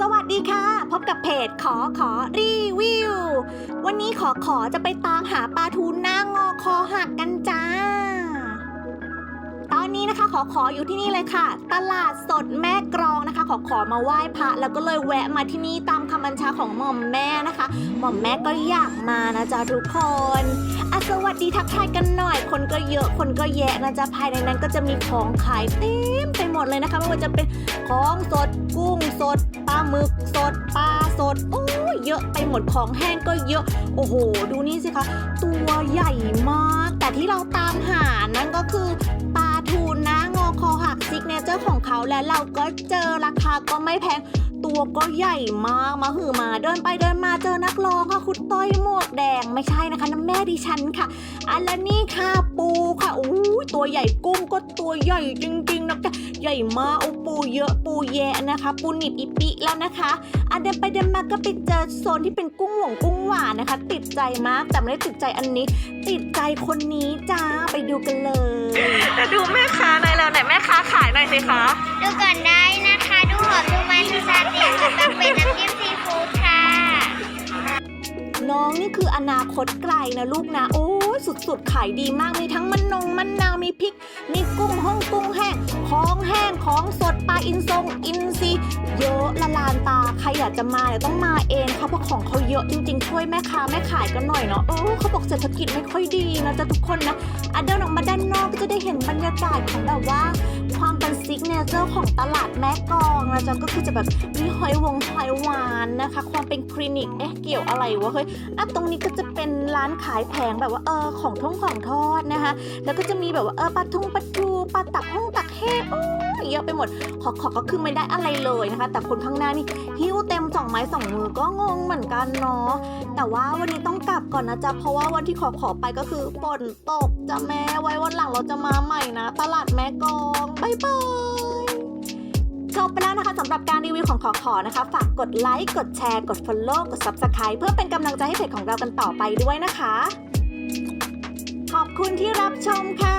สวัสดีค่ะ พบกับเพจขอขอรีวิว วันนี้ขอขอจะไปตามหาปลาทูน้างอคอหักกันจ้า ตอนนี้นะคะขอขออยู่ที่นี่เลยค่ะ ตลาดสดแม่กร ขอขอมาไหว้พระแล้วก็เลยแวะมาที่นี่ตามคำบัญชาของหม่อมแม่นะคะ หม่อมแม่ก็อยากมานะจ๊ะทุกคนอะสวัสดีทักทายกันหน่อย คนก็เยอะคนก็แยะนะจ๊ะภายในนั้นก็จะมีของขายเต็มไปหมดเลยนะคะไม่ว่าจะเป็นของสดกุ้งสดปลาหมึกสดปลาสดโอ้เยอะไปหมดของแห้งก็เยอะ โอ้โห ดูนี่สิคะ ตัวใหญ่มาก แต่ที่เราตามหานั่นก็คือ และเราก็เจอราคาก็ไม่แพง ตัวก็ใหญ่มากมาหือมาเดินไปเดินมาเจอนักร้องค่ะคุณต้อยหมวกแดงไม่ใช่นะคะ ดิฉันค่ะ อันและนี่ค่ะปูค่ะอู้ยตัวใหญ่กุ้งก็ตัวใหญ่จริงๆนะจ๊ะใหญ่มากโอ้ปูเยอะปูแยะนะคะ ปูหนิบอีปิแล้วนะคะ อันเดินไปเดินมาก็ไปเจอโซนที่เป็นกุ้งหวงกุ้งหวานนะคะ ติดใจมากแต่ไม่ได้ติดใจอันนี้ ติดใจคนนี้จ้าไปดูกันเลย จะดูแม่ค้าหน่อยแล้วไหนแม่ค้าขายหน่อยสิคะ ดูก่อนได้นะคะดู น้องนี่คืออนาคตไกลนะลูกนะ โอ้สุดๆ ขายดีมากมีทั้งมันนงมันนาวมีพริก มีกุ้งห้องกุ้งแห้ง ของแห้งของสดปลาอินทรงอินซีเยอะละลานตาใครอยากจะมาเนี่ยต้องมาเองค่ะเพราะของเขาเยอะจริงๆ ช่วยแม่ค้าแม่ขายกันหน่อยเนาะโอ้เขาบอกเศรษฐกิจไม่ค่อยดีนะจ๊ะทุกคนนะอะเดินออกมาด้านนอกก็จะได้เห็นบรรยากาศของแบบว่า เนเจอร์ของตลาดแม่กองนะจ๊ะก็คือจะแบบมีหอยวงหอยหวานนะคะ ความเป็นคลินิกเอ๊ะเกี่ยวอะไรวะเฮ้ยอะตรงนี้ก็จะเป็นร้านขายแผงแบบว่าเออของท่องของทอดนะคะ แล้วก็จะมีแบบว่าเออปลาทุ่งปลาทูปลาตักห้องตักแห้งโอ้เยอะไปหมดขอขอก็คือไม่ได้อะไรเลยนะคะ แต่คนข้างหน้านี่หิ้วเต็มสองไม้สองมือก็งงเหมือนกันเนาะแต่ว่าวันนี้ต้องกลับก่อนนะจ๊ะเพราะว่าวันที่ขอขอไปก็คือฝนตกจ้ะแม่ไว้ งเราจะมาใหม่นะ ตลาดแม่กองบายบายจบไปแล้วนะคะสำหรับการรีวิวของขอขอนะคะ ฝากกดไลค์กดแชร์ กด Follow กด Subscribe เพื่อเป็นกำลังใจให้เพจของเรากันต่อไปด้วยนะคะ ขอบคุณที่รับชมค่ะ